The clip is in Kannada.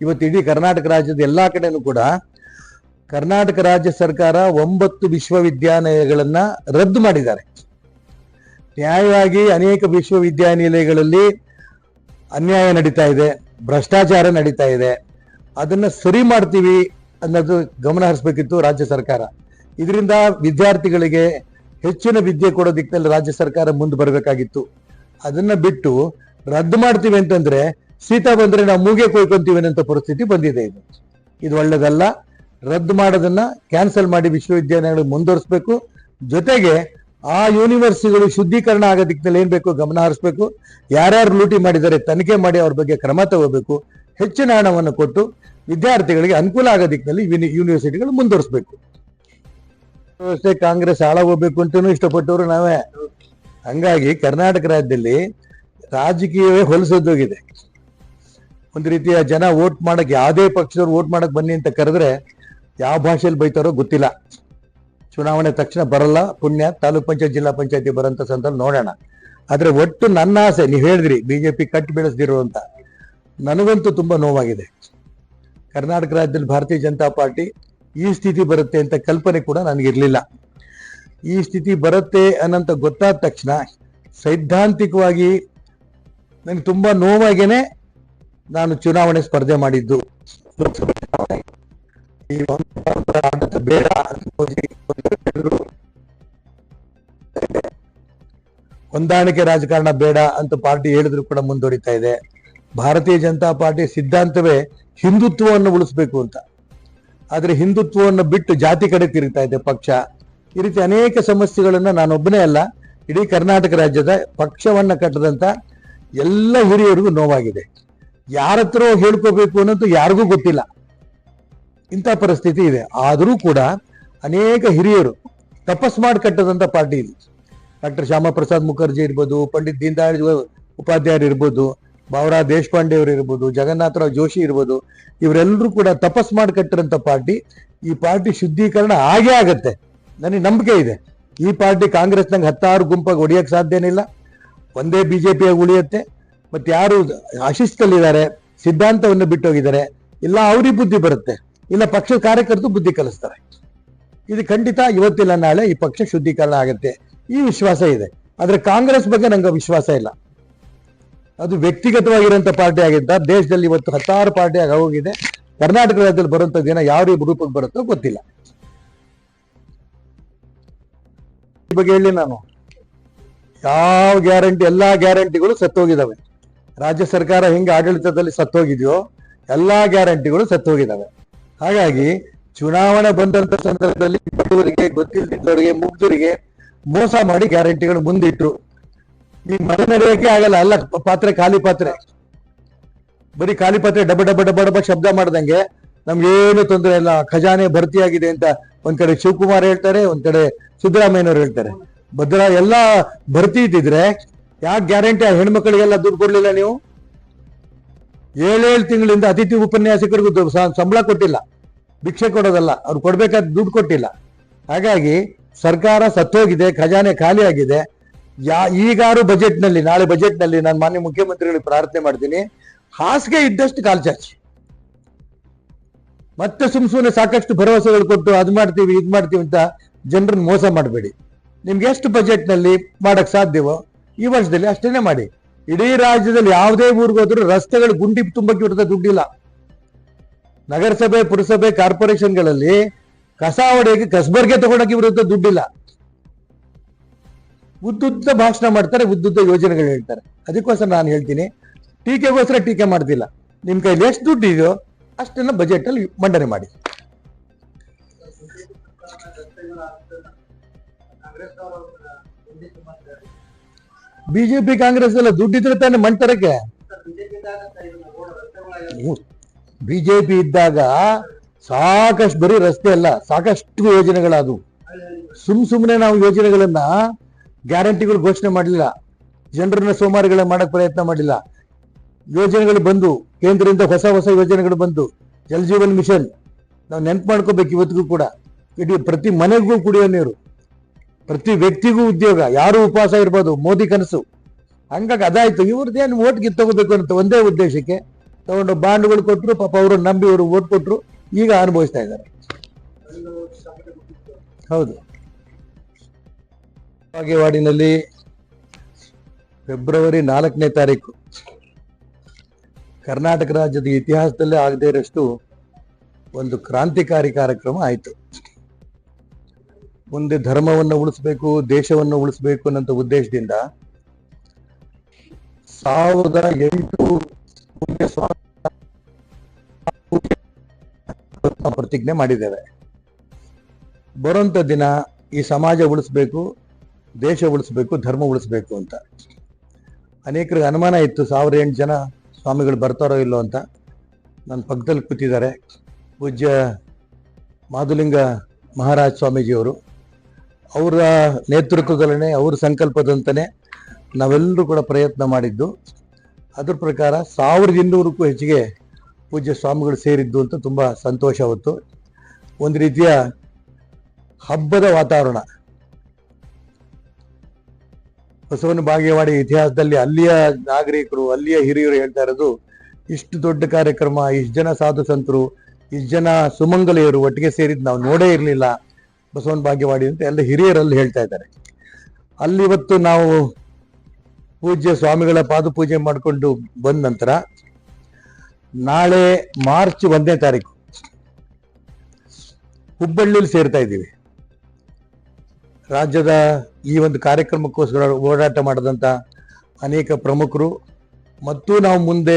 ಇವತ್ತು ಇಡೀ ಕರ್ನಾಟಕ ರಾಜ್ಯದ ಎಲ್ಲಾ ಕಡೆನೂ ಕೂಡ ಕರ್ನಾಟಕ ರಾಜ್ಯ ಸರ್ಕಾರ ಒಂಬತ್ತು ವಿಶ್ವವಿದ್ಯಾನಿಲಯಗಳನ್ನ ರದ್ದು ಮಾಡಿದ್ದಾರೆ. ನ್ಯಾಯವಾಗಿ ಅನೇಕ ವಿಶ್ವವಿದ್ಯಾನಿಲಯಗಳಲ್ಲಿ ಅನ್ಯಾಯ ನಡೀತಾ ಇದೆ, ಭ್ರಷ್ಟಾಚಾರ ನಡೀತಾ ಇದೆ. ಅದನ್ನ ಸರಿ ಮಾಡ್ತೀವಿ ಅನ್ನೋದು ಗಮನ ಹರಿಸ್ಬೇಕಿತ್ತು ರಾಜ್ಯ ಸರ್ಕಾರ. ಇದರಿಂದ ವಿದ್ಯಾರ್ಥಿಗಳಿಗೆ ಹೆಚ್ಚಿನ ವಿದ್ಯೆ ಕೊಡೋ ದಿಕ್ಕಿನಲ್ಲಿ ರಾಜ್ಯ ಸರ್ಕಾರ ಮುಂದೆ ಬರಬೇಕಾಗಿತ್ತು. ಅದನ್ನ ಬಿಟ್ಟು ರದ್ದು ಮಾಡ್ತೀವಿ ಅಂತಂದ್ರೆ ಶೀತ ಬಂದ್ರೆ ನಾವು ಮೂಗೆ ಕೊಯ್ಕೊಂತೀವಿ ಅನ್ನೋ ಪರಿಸ್ಥಿತಿ ಬಂದಿದೆ ಇದು. ಇದು ಒಳ್ಳೇದಲ್ಲ. ರದ್ದು ಮಾಡೋದನ್ನ ಕ್ಯಾನ್ಸಲ್ ಮಾಡಿ ವಿಶ್ವವಿದ್ಯಾಲಯಗಳು ಮುಂದುವರಿಸಬೇಕು. ಜೊತೆಗೆ ಆ ಯೂನಿವರ್ಸಿಟಿಗಳು ಶುದ್ಧೀಕರಣ ಆಗೋ ದಿಕ್ಕಿನಲ್ಲಿ ಏನ್ ಬೇಕು ಗಮನ ಹರಿಸಬೇಕು. ಯಾರ್ಯಾರು ಲೂಟಿ ಮಾಡಿದ್ದಾರೆ ತನಿಖೆ ಮಾಡಿ ಅವ್ರ ಬಗ್ಗೆ ಕ್ರಮ ತಗೋಬೇಕು. ಹೆಚ್ಚಿನ ಹಣವನ್ನು ಕೊಟ್ಟು ವಿದ್ಯಾರ್ಥಿಗಳಿಗೆ ಅನುಕೂಲ ಆಗೋ ದಿಕ್ಕಿನಲ್ಲಿ ಯೂನಿ- ಯೂನಿವರ್ಸಿಟಿಗಳು ಮುಂದುವರಿಸಬೇಕು. ವ್ಯವಸ್ಥೆ ಕಾಂಗ್ರೆಸ್ ಹಾಳಾಗೋಗ್ಬೇಕು ಅಂತಲೂ ಇಷ್ಟಪಟ್ಟವರು ನಾವೇ. ಹಂಗಾಗಿ ಕರ್ನಾಟಕ ರಾಜ್ಯದಲ್ಲಿ ರಾಜಕೀಯವೇ ಹೊಲಸೋದೋಗಿದೆ ಒಂದು ರೀತಿಯ ಜನ ವೋಟ್ ಮಾಡಕ್, ಯಾವುದೇ ಪಕ್ಷದವ್ರು ವೋಟ್ ಮಾಡಕ್ ಬನ್ನಿ ಅಂತ ಕರೆದ್ರೆ ಯಾವ ಭಾಷೆಯಲ್ಲಿ ಬೈತಾರೋ ಗೊತ್ತಿಲ್ಲ. ಚುನಾವಣೆ ತಕ್ಷಣ ಬರಲ್ಲ, ಪುಣ್ಯ, ತಾಲೂಕ್ ಪಂಚಾಯತ್, ಜಿಲ್ಲಾ ಪಂಚಾಯತಿ ಬರೋಂಥ ಸಂದರ್ಭ ನೋಡೋಣ. ಆದರೆ ಒಟ್ಟು ನನ್ನ ಆಸೆ, ನೀವು ಹೇಳಿದ್ರಿ, ಬಿಜೆಪಿ ಕಟ್ ಬೆಳೆಸ್ದಿರೋ ಅಂತ. ನನಗಂತೂ ತುಂಬಾ ನೋವಾಗಿದೆ. ಕರ್ನಾಟಕ ರಾಜ್ಯದಲ್ಲಿ ಭಾರತೀಯ ಜನತಾ ಪಾರ್ಟಿ ಈ ಸ್ಥಿತಿ ಬರುತ್ತೆ ಅಂತ ಕಲ್ಪನೆ ಕೂಡ ನನಗಿರ್ಲಿಲ್ಲ. ಈ ಸ್ಥಿತಿ ಬರುತ್ತೆ ಅನ್ನಂತ ಗೊತ್ತಾದ ತಕ್ಷಣ ಸೈದ್ಧಾಂತಿಕವಾಗಿ ನನಗೆ ತುಂಬಾ ನೋವಾಗೇನೆ ನಾನು ಚುನಾವಣೆ ಸ್ಪರ್ಧೆ ಮಾಡಿದ್ದು. ಹೊಂದಾಣಿಕೆ ರಾಜಕಾರಣ ಬೇಡ ಅಂತ ಪಾರ್ಟಿ ಹೇಳಿದ್ರು ಕೂಡ ಮುಂದುವರಿತಾ ಇದೆ. ಭಾರತೀಯ ಜನತಾ ಪಾರ್ಟಿ ಸಿದ್ಧಾಂತವೇ ಹಿಂದುತ್ವವನ್ನು ಉಳಿಸ್ಬೇಕು ಅಂತ. ಆದ್ರೆ ಹಿಂದುತ್ವವನ್ನು ಬಿಟ್ಟು ಜಾತಿ ಕಡೆ ತಿರುಗ್ತಾ ಇದೆ ಪಕ್ಷ. ಈ ರೀತಿ ಅನೇಕ ಸಮಸ್ಯೆಗಳನ್ನ ನಾನೊಬ್ಬನೇ ಅಲ್ಲ, ಇಡೀ ಕರ್ನಾಟಕ ರಾಜ್ಯದ ಪಕ್ಷವನ್ನ ಕಟ್ಟದಂತ ಎಲ್ಲ ಹಿರಿಯರಿಗೂ ನೋವಾಗಿದೆ. ಯಾರ ಹತ್ರ ಹೇಳ್ಕೋಬೇಕು ಅನ್ನೋದು ಯಾರಿಗೂ ಗೊತ್ತಿಲ್ಲ. ಇಂಥ ಪರಿಸ್ಥಿತಿ ಇದೆ. ಆದರೂ ಕೂಡ ಅನೇಕ ಹಿರಿಯರು ತಪಸ್ ಮಾಡಿ ಕಟ್ಟದಂತ ಪಾರ್ಟಿ ಇದು. ಡಾಕ್ಟರ್ ಶ್ಯಾಮಪ್ರಸಾದ್ ಮುಖರ್ಜಿ ಇರ್ಬೋದು, ಪಂಡಿತ್ ದೀನ್ ಉಪಾಧ್ಯಾಯರು ಇರ್ಬೋದು ಬಾವರಾ ದೇಶಪಾಂಡೆ ಅವರು ಇರ್ಬೋದು ಜಗನ್ನಾಥರಾವ್ ಜೋಶಿ ಇರ್ಬೋದು, ಇವರೆಲ್ಲರೂ ಕೂಡ ತಪಸ್ ಮಾಡಿ ಕಟ್ಟಿರಂತ ಪಾರ್ಟಿ. ಈ ಪಾರ್ಟಿ ಶುದ್ಧೀಕರಣ ಆಗೇ ಆಗತ್ತೆ. ನನಗೆ ನಂಬಿಕೆ ಇದೆ. ಈ ಪಾರ್ಟಿ ಕಾಂಗ್ರೆಸ್ನಾಗ ಹತ್ತಾರು ಗುಂಪಾಗಿ ಹೊಡಿಯಕ್ ಸಾಧ್ಯನಿಲ್ಲ ಒಂದೇ ಬಿಜೆಪಿಯಾಗಿ ಉಳಿಯುತ್ತೆ. ಮತ್ತೆ ಯಾರು ಅಶಿಸ್ತಲ್ಲಿದ್ದಾರೆ ಸಿದ್ಧಾಂತವನ್ನು ಬಿಟ್ಟೋಗಿದ್ದಾರೆ, ಇಲ್ಲ ಅವ್ರಿಗೆ ಬುದ್ಧಿ ಬರುತ್ತೆ, ಇಲ್ಲ ಪಕ್ಷದ ಕಾರ್ಯಕರ್ತರು ಬುದ್ಧಿ ಕಲಿಸ್ತಾರೆ. ಇದು ಖಂಡಿತ ಇವತ್ತಿಲ್ಲ, ನಾಳೆ ಈ ಪಕ್ಷ ಶುದ್ಧೀಕರಣ ಆಗುತ್ತೆ. ಈ ವಿಶ್ವಾಸ ಇದೆ. ಆದ್ರೆ ಕಾಂಗ್ರೆಸ್ ಬಗ್ಗೆ ನಂಗೆ ವಿಶ್ವಾಸ ಇಲ್ಲ. ಅದು ವ್ಯಕ್ತಿಗತವಾಗಿರುವಂತ ಪಾರ್ಟಿ ಆಗಿದ್ದ, ದೇಶದಲ್ಲಿ ಇವತ್ತು ಹತ್ತಾರು ಪಾರ್ಟಿ ಆಗಿ ಹೋಗಿದೆ. ಕರ್ನಾಟಕ ರಾಜ್ಯದಲ್ಲಿ ಬರುವಂತ ದಿನ ಯಾವ ರೂಪಕ್ಕೆ ಬರುತ್ತೋ ಗೊತ್ತಿಲ್ಲ. ಈ ಬಗ್ಗೆ ಹೇಳಿ ನಾನು. ಯಾವ ಗ್ಯಾರಂಟಿ, ಎಲ್ಲಾ ಗ್ಯಾರಂಟಿಗಳು ಸತ್ತೋಗಿದಾವೆ ರಾಜ್ಯ ಸರ್ಕಾರ ಹೆಂಗೆ ಆಡಳಿತದಲ್ಲಿ ಸತ್ತೋಗಿದೆಯೋ ಎಲ್ಲಾ ಗ್ಯಾರಂಟಿಗಳು ಸತ್ತೋಗಿದಾವೆ. ಹಾಗಾಗಿ ಚುನಾವಣೆ ಬಂದಂತ ಸಂದರ್ಭದಲ್ಲಿ ಬಡವರಿಗೆ ಗೊತ್ತಿಲ್ಲದವರಿಗೆ ಮುಗ್ಧರಿಗೆ ಮೋಸ ಮಾಡಿ ಗ್ಯಾರಂಟಿಗಳು ಮುಂದಿಟ್ರು. ಈ ಮನೆ ನಡೆಯೋಕೆ ಆಗಲ್ಲ, ಅಲ್ಲ, ಪಾತ್ರೆ ಖಾಲಿ ಪಾತ್ರೆ. ಬರೀ ಖಾಲಿ ಪಾತ್ರೆ ಡಬ ಡಬ ಡಬ ಡಬ ಶಬ್ದ ಮಾಡ್ದಂಗೆ ನಮ್ಗೇನು ತೊಂದರೆ ಇಲ್ಲ, ಖಜಾನೆ ಭರ್ತಿಯಾಗಿದೆ ಅಂತ ಒಂದ್ ಕಡೆ ಶಿವಕುಮಾರ್ ಹೇಳ್ತಾರೆ, ಒಂದ್ ಕಡೆ ಸಿದ್ದರಾಮಯ್ಯನವ್ರು ಹೇಳ್ತಾರೆ. ಭದ್ರಾ ಎಲ್ಲ ಭರ್ತಿ ಇದ್ದಿದ್ರೆ ಯಾಕೆ ಗ್ಯಾರಂಟಿ ಹೆಣ್ಮಕ್ಳಿಗೆಲ್ಲ ದುಡ್ಡು ಕೊಡಲಿಲ್ಲ ನೀವು? ಏಳೇಳು ತಿಂಗಳಿಂದ ಅತಿಥಿ ಉಪನ್ಯಾಸಕರಿಗೂ ಸಂಬಳ ಕೊಟ್ಟಿಲ್ಲ. ಭಿಕ್ಷೆ ಕೊಡೋದಲ್ಲ. ಅವ್ರು ಕೊಡಬೇಕಾದ ದುಡ್ಡು ಕೊಟ್ಟಿಲ್ಲ. ಹಾಗಾಗಿ ಸರ್ಕಾರ ಸತ್ತೋಗಿದೆ, ಖಜಾನೆ ಖಾಲಿ ಆಗಿದೆ. ಯಾ ಈಗಾರು ಬಜೆಟ್ನಲ್ಲಿ, ನಾಳೆ ಬಜೆಟ್ನಲ್ಲಿ ನಾನು ಮಾನ್ಯ ಮುಖ್ಯಮಂತ್ರಿಗಳಿಗೆ ಪ್ರಾರ್ಥನೆ ಮಾಡ್ತೀನಿ. ಹಾಸಿಗೆ ಇದ್ದಷ್ಟು ಕಾಲ್ ಚಾಚಿ. ಮತ್ತೆ ಸುಮ್ ಸುಮ್ಮನೆ ಸಾಕಷ್ಟು ಭರವಸೆಗಳು ಕೊಟ್ಟು ಅದು ಮಾಡ್ತೀವಿ, ಇದು ಮಾಡ್ತೀವಿ ಅಂತ ಜನರನ್ನ ಮೋಸ ಮಾಡಬೇಡಿ. ನಿಮ್ಗೆ ಎಷ್ಟು ಬಜೆಟ್ನಲ್ಲಿ ನಲ್ಲಿ ಮಾಡಕ್ ಸಾಧ್ಯವೋ ಈ ವರ್ಷದಲ್ಲಿ ಅಷ್ಟೇನೆ ಮಾಡಿ. ಇಡೀ ರಾಜ್ಯದಲ್ಲಿ ಯಾವುದೇ ಊರಿಗೆ ಹೋದ್ರೂ ರಸ್ತೆಗಳು ಗುಂಡಿ ತುಂಬಕ್ಕೆ ಇರುತ್ತೆ ದುಡ್ಡಿಲ್ಲ. ನಗರಸಭೆ, ಪುರಸಭೆ, ಕಾರ್ಪೊರೇಷನ್ಗಳಲ್ಲಿ ಕಸ ಹೊಡೆಯಕ್ಕೆ, ಕಸಬರ್ಗೆ ತಗೊಳಕ್ಕೆ ವಿರುದ್ಧ ದುಡ್ಡಿಲ್ಲ. ಉದ್ದುದ್ದ ಭಾಷಣ ಮಾಡ್ತಾರೆ, ಉದ್ದುದ್ದ ಯೋಜನೆಗಳು ಹೇಳ್ತಾರೆ. ಅದಕ್ಕೋಸ್ಕರ ನಾನು ಹೇಳ್ತೀನಿ, ಟೀಕೆಗೋಸ್ಕರ ಟೀಕೆ ಮಾಡ್ತಿಲ್ಲ. ನಿಮ್ ಕೈಲಿ ಎಷ್ಟು ದುಡ್ಡು ಇದೆಯೋ ಅಷ್ಟನ್ನ ಬಜೆಟ್ ಅಲ್ಲಿ ಮಂಡನೆ ಮಾಡಿ. ಬಿಜೆಪಿ ಕಾಂಗ್ರೆಸ್ ಎಲ್ಲ ದುಡ್ಡಿದ್ರೆ ತಾನೆ ಮಂಟರಕ್ಕೆ. ಬಿಜೆಪಿ ಇದ್ದಾಗ ಸಾಕಷ್ಟು ಬರೀ ರಸ್ತೆ ಅಲ್ಲ, ಸಾಕಷ್ಟು ಯೋಜನೆಗಳದು ಸುಮ್ ಸುಮ್ಮನೆ ನಾವು ಯೋಜನೆಗಳನ್ನ ಗ್ಯಾರಂಟಿಗಳು ಘೋಷಣೆ ಮಾಡಲಿಲ್ಲ. ಜನರನ್ನ ಸೋಮಾರಿಗಳ ಮಾಡಕ್ ಪ್ರಯತ್ನ ಮಾಡಲಿಲ್ಲ. ಯೋಜನೆಗಳು ಬಂದು, ಕೇಂದ್ರದಿಂದ ಹೊಸ ಹೊಸ ಯೋಜನೆಗಳು ಬಂದು, ಜಲ್ ಜೀವನ್ ಮಿಷನ್, ನಾವು ನೆನ್ಪು ಮಾಡ್ಕೋಬೇಕು ಇವತ್ತಿಗೂ ಕೂಡ. ಇಡೀ ಪ್ರತಿ ಮನೆಗೂ ಕುಡಿಯೋ ನೀರು. ಪ್ರತಿ ವ್ಯಕ್ತಿಗೂ ಉದ್ಯೋಗ, ಯಾರು ಉಪವಾಸ ಇರ್ಬೋದು, ಮೋದಿ ಕನಸು. ಹಂಗಾಗಿ ಅದಾಯ್ತು ಇವ್ರದ್ದೇನು ಓಟ್ಗೆ ತಗೋಬೇಕು ಅಂತ ಒಂದೇ ಉದ್ದೇಶಕ್ಕೆ ತಗೊಂಡು ಬಾಂಡ್ಗಳು ಕೊಟ್ಟರು ಪಾಪ ಅವರು ನಂಬಿ ಅವರು ಓಟ್ ಕೊಟ್ಟರು ಈಗ ಅನುಭವಿಸ್ತಾ ಇದ್ದಾರೆ. ಹೌದು. ಬಾಗೇವಾಡಿನಲ್ಲಿ ಫೆಬ್ರವರಿ ನಾಲ್ಕನೇ ತಾರೀಕು. ಕರ್ನಾಟಕ ರಾಜ್ಯದ ಇತಿಹಾಸದಲ್ಲೇ ಆಗದೇ ಇರಷ್ಟು ಒಂದು ಕ್ರಾಂತಿಕಾರಿ ಕಾರ್ಯಕ್ರಮ ಆಯಿತು. ಮುಂದೆ ಧರ್ಮವನ್ನು ಉಳಿಸಬೇಕು, ದೇಶವನ್ನು ಉಳಿಸಬೇಕು ಅನ್ನೋ ಉದ್ದೇಶದಿಂದ ಸಾವಿರದ ಎಂಟು ಪ್ರತಿಜ್ಞೆ ಮಾಡಿದ್ದೇವೆ. ಬರುವಂತ ದಿನ ಈ ಸಮಾಜ ಉಳಿಸ್ಬೇಕು, ದೇಶ ಉಳಿಸ್ಬೇಕು, ಧರ್ಮ ಉಳಿಸ್ಬೇಕು ಅಂತ. ಅನೇಕರಿಗೆ ಅನುಮಾನ ಇತ್ತು ಸಾವಿರ ಎಂಟು ಜನ ಸ್ವಾಮಿಗಳು ಬರ್ತಾರೋ ಇಲ್ಲೋ ಅಂತ. ನನ್ನ ಪಕ್ಕದಲ್ಲಿ ಕೂತಿದ್ದಾರೆ. ಪೂಜ್ಯ ಮಾಧುಲಿಂಗ ಮಹಾರಾಜ್ ಸ್ವಾಮೀಜಿಯವರು. ಅವರ ನೇತೃತ್ವದಲ್ಲೇ ಅವ್ರ ಸಂಕಲ್ಪದಂತನೇ ನಾವೆಲ್ಲರೂ ಕೂಡ ಪ್ರಯತ್ನ ಮಾಡಿದ್ದು. ಅದ್ರ ಪ್ರಕಾರ ಸಾವಿರದ ಇನ್ನೂರಕ್ಕೂ ಹೆಚ್ಚಿಗೆ ಪೂಜ್ಯ ಸ್ವಾಮಿಗಳು ಸೇರಿದ್ದು ಅಂತ ತುಂಬ ಸಂತೋಷ ಹೊತ್ತು. ಒಂದು ರೀತಿಯ ಹಬ್ಬದ ವಾತಾವರಣ. ಬಸವನ ಬಾಗೇವಾಡಿ ಇತಿಹಾಸದಲ್ಲಿ ಅಲ್ಲಿಯ ನಾಗರಿಕರು, ಅಲ್ಲಿಯ ಹಿರಿಯರು ಹೇಳ್ತಾ ಇರೋದು, ಇಷ್ಟು ದೊಡ್ಡ ಕಾರ್ಯಕ್ರಮ, ಇಷ್ಟು ಜನ ಸಾಧು ಸಂತರು, ಇಷ್ಟು ಜನ ಸುಮಂಗಲೆಯರು ಒಟ್ಟಿಗೆ ಸೇರಿದ್ದು ನಾವು ನೋಡೇ ಇರಲಿಲ್ಲ. ಬಸವನ ಭಾಗ್ಯವಾಡಿ ಅಂತ ಎಲ್ಲ ಹಿರಿಯರಲ್ಲಿ ಹೇಳ್ತಾ ಇದ್ದಾರೆ. ಅಲ್ಲಿ ಇವತ್ತು ನಾವು ಪೂಜ್ಯ ಸ್ವಾಮಿಗಳ ಪಾದಪೂಜೆ ಮಾಡಿಕೊಂಡು ಬಂದ ನಂತರ ನಾಳೆ ಮಾರ್ಚ್ ಒಂದನೇ ತಾರೀಕು ಹುಬ್ಬಳ್ಳಿಯಲ್ಲಿ ಸೇರ್ತಾ ಇದ್ದೀವಿ. ರಾಜ್ಯದ ಈ ಒಂದು ಕಾರ್ಯಕ್ರಮಕ್ಕೋಸ್ಕರ ಓಡಾಟ ಮಾಡಿದಂಥ ಅನೇಕ ಪ್ರಮುಖರು ಮತ್ತು ನಾವು ಮುಂದೆ